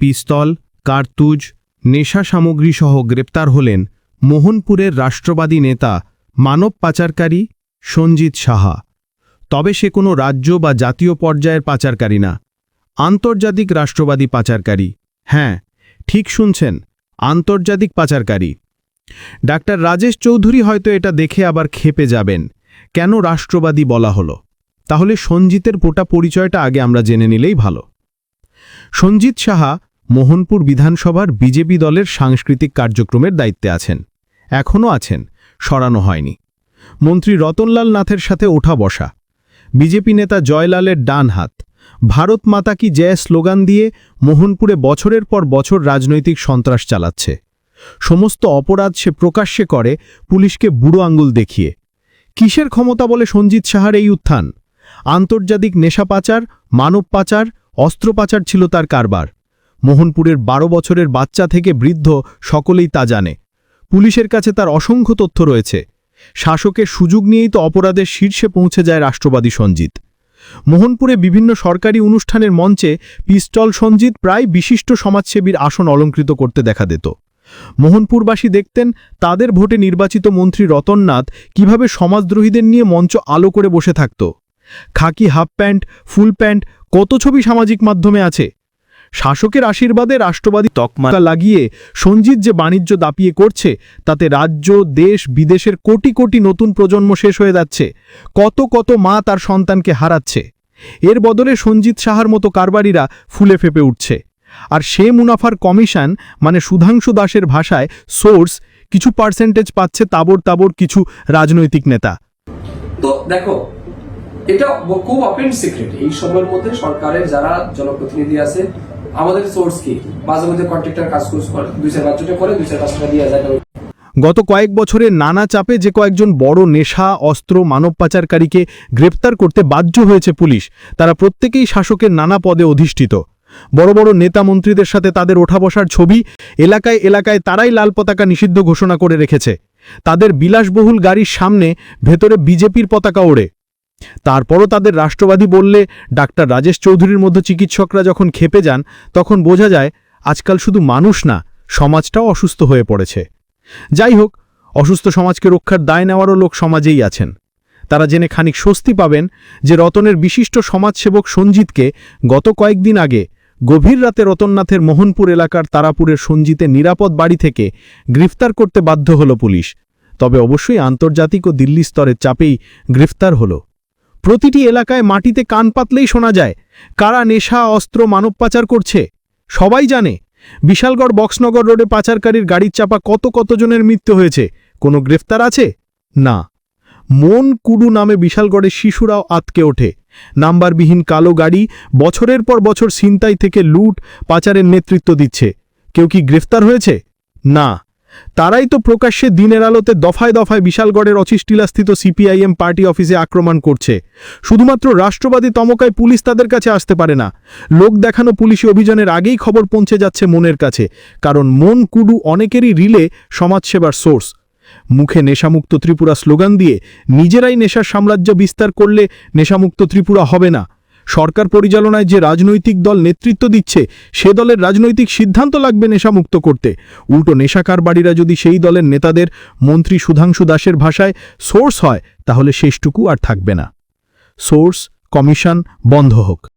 পিস্তল, কার্তুজ, নেশা সামগ্রী সহ গ্রেপ্তার হলেন মোহনপুরের রাষ্ট্রবাদী নেতা, মানব পাচারকারী সঞ্জিত সাহা। তবে সে কোনো রাজ্য বা জাতীয় পর্যায়ের পাচারকারী না। আন্তর্জাতিক রাষ্ট্রবাদী পাচারকারী। হ্যাঁ ঠিক শুনছেন, আন্তর্জাতিক পাচারকারী। ডাক্তার রাজেশ চৌধুরী হয়তো এটা দেখে আবার খেপে যাবেন, কেন রাষ্ট্রবাদী বলা হলো? তাহলে সঞ্জিতের পোটা পরিচয়টা আগে আমরা জেনে নিলেই ভালো। সঞ্জিত সাহা মোহনপুর বিধানসভার বিজেপি দলের সাংস্কৃতিক কার্যক্রমের দায়িত্বে আছেন। এখনও আছেন, সরানো হয়নি। মন্ত্রী রতনলাল নাথের সাথে ওঠা বসা। বিজেপি নেতা জয়লালের ডান হাত। ভারত মাতা কি জয় স্লোগান দিয়ে মোহনপুরে বছরের পর বছর রাজনৈতিক সন্ত্রাস চালাচ্ছে। সমস্ত অপরাধ সে প্রকাশ্যে করে, পুলিশকে বুড়ো আঙ্গুল দেখিয়ে। কিসের ক্ষমতা বলে সঞ্জিত সাহার এই উত্থান? আন্তর্জাতিক নেশা পাচার, মানব পাচার, অস্ত্র পাচার ছিল তার কারবার। মোহনপুরের বারো বছরের বাচ্চা থেকে বৃদ্ধ সকলেই তা জানে। পুলিশের কাছে তার অসংখ্য তথ্য রয়েছে। শাসকের সুযোগ নিয়েই তো অপরাধের শীর্ষে পৌঁছে যায় রাষ্ট্রবাদী সঞ্জিত। মোহনপুরে বিভিন্ন সরকারি অনুষ্ঠানের মঞ্চে পিস্তল সঞ্জিত প্রায় বিশিষ্ট সমাজসেবীর আসন অলঙ্কৃত করতে দেখা দিত। মোহনপুরবাসী দেখতেন, তাদের ভোটে নির্বাচিত মন্ত্রী রতননাথ কীভাবে সমাজদ্রোহীদের নিয়ে মঞ্চ আলো করে বসে থাকত। খাকি হাফ প্যান্ট, ফুল প্যান্ট, কত ছবি সামাজিক মাধ্যমে আছে? শাসকের আশীর্বাদে রাষ্ট্রবাদী তকমা লাগিয়ে সঞ্জিত যে বাণিজ্য দাপিয়ে করছে, তাতে রাজ্য, দেশ, বিদেশের কোটি কোটি নতুন প্রজন্ম শেষ হয়ে যাচ্ছে। কত কত মা তার সন্তানকে হারাচ্ছে। এর বদলে সঞ্জিত সাহার মতো কারবারিরা ফুলে ফেপে উঠছে। আর সে মুনাফার কমিশন মানে সুধাংশু দাসের ভাষায় সোর্স, কিছু পার্সেন্টেজ পাচ্ছে তাবর তাবর কিছু রাজনৈতিক নেতা। তো দেখো, এটা খুব ওপেন সিক্রেট এই সময়ের মধ্যে সরকারের যারা জনপ্রতিনিধি আছে আমাদের সোর্স কি? মাঝে মধ্যে কন্ট্রাক্টর কাজ করে দুই চার বাচ্চাটা করে, দুই চার পাঁচ টাকা দিয়ে যায়। গত কয়েক বছরে নানা চাপে যে কয়েকজন বড় নেশা, অস্ত্র, মানব পাচারকারীকে গ্রেপ্তার করতে বাধ্য হয়েছে পুলিশ, তারা প্রত্যেকেই শাসকের নানা পদে অধিষ্ঠিত। বড় বড় নেতা মন্ত্রীদের সাথে তাদের ওঠা বসার ছবি এলাকায় এলাকায় তারাই লাল পতাকা নিষিদ্ধ ঘোষণা করে রেখেছে। তাদের বিলাসবহুল গাড়ির সামনে ভেতরে বিজেপির পতাকা ওড়ে। তারপরও তাদের রাষ্ট্রবাদী বললে ডাক্তার রাজেশ চৌধুরীর মধ্যে চিকিৎসকরা যখন খেপে যান, তখন বোঝা যায় আজকাল শুধু মানুষ না, সমাজটাও অসুস্থ হয়ে পড়েছে। যাই হোক, অসুস্থ সমাজকে রক্ষার দায় নেওয়ারও লোক সমাজেই আছেন। তারা জেনে খানিক স্বস্তি পাবেন যে রতনের বিশিষ্ট সমাজসেবক সঞ্জিতকে গত কয়েকদিন আগে গভীর রাতে রতননাথের মোহনপুর এলাকার তারাপুরের সঞ্জিতে নিরাপদ বাড়ি থেকে গ্রেফতার করতে বাধ্য হল পুলিশ। তবে অবশ্যই আন্তর্জাতিক ও দিল্লি স্তরের চাপেই গ্রেফতার হল। প্রতিটি এলাকায় মাটিতে কান পাতলেই শোনা যায়, কারা নেশা, অস্ত্র, মানব পাচার করছে। সবাই জানে, বিশালগড় বক্সনগর রোডে পাচারকারীর গাড়ির চাপা কত কতজনের মৃত্যু হয়েছে। কোনো গ্রেফতার আছে? না। মন কুডু নামে বিশালগড়ের শিশুরাও আতকে ওঠে। নাম্বারবিহীন কালো গাড়ি বছরের পর বছর ছিনতাই থেকে লুট, পাচারের নেতৃত্ব দিচ্ছে। কেউ কি গ্রেফতার হয়েছে? না। তারাই তো প্রকাশ্যে দিনের আলোতে দফায় দফায় বিশালগড়ের অচিষ্টিলাস্থিত সিপিআইএম পার্টি অফিসে আক্রমণ করছে। শুধুমাত্র রাষ্ট্রবাদী তমকায় পুলিশ তাদের কাছে আসতে পারে না। লোক দেখানো পুলিশি অভিযানের আগেই খবর পৌঁছে যাচ্ছে মনের কাছে, কারণ মন কুডু অনেকেরই রিলে সমাজসেবার সোর্স। মুখে নেশামুক্ত ত্রিপুরা স্লোগান দিয়ে নিজেরাই নেশার সাম্রাজ্য বিস্তার করলে নেশামুক্ত ত্রিপুরা হবে না। সরকার পরিচালনায় যে রাজনৈতিক দল নেতৃত্ব দিচ্ছে, সে দলের রাজনৈতিক সিদ্ধান্ত লাগবে নেশামুক্ত করতে। উল্টো নেশাকারবাড়িরা যদি সেই দলের নেতাদের মন্ত্রী সুধাংশু দাসের ভাষায় সোর্স হয়, তাহলে শেষটুকু আর থাকবে না। সোর্স, কমিশন বন্ধ হোক।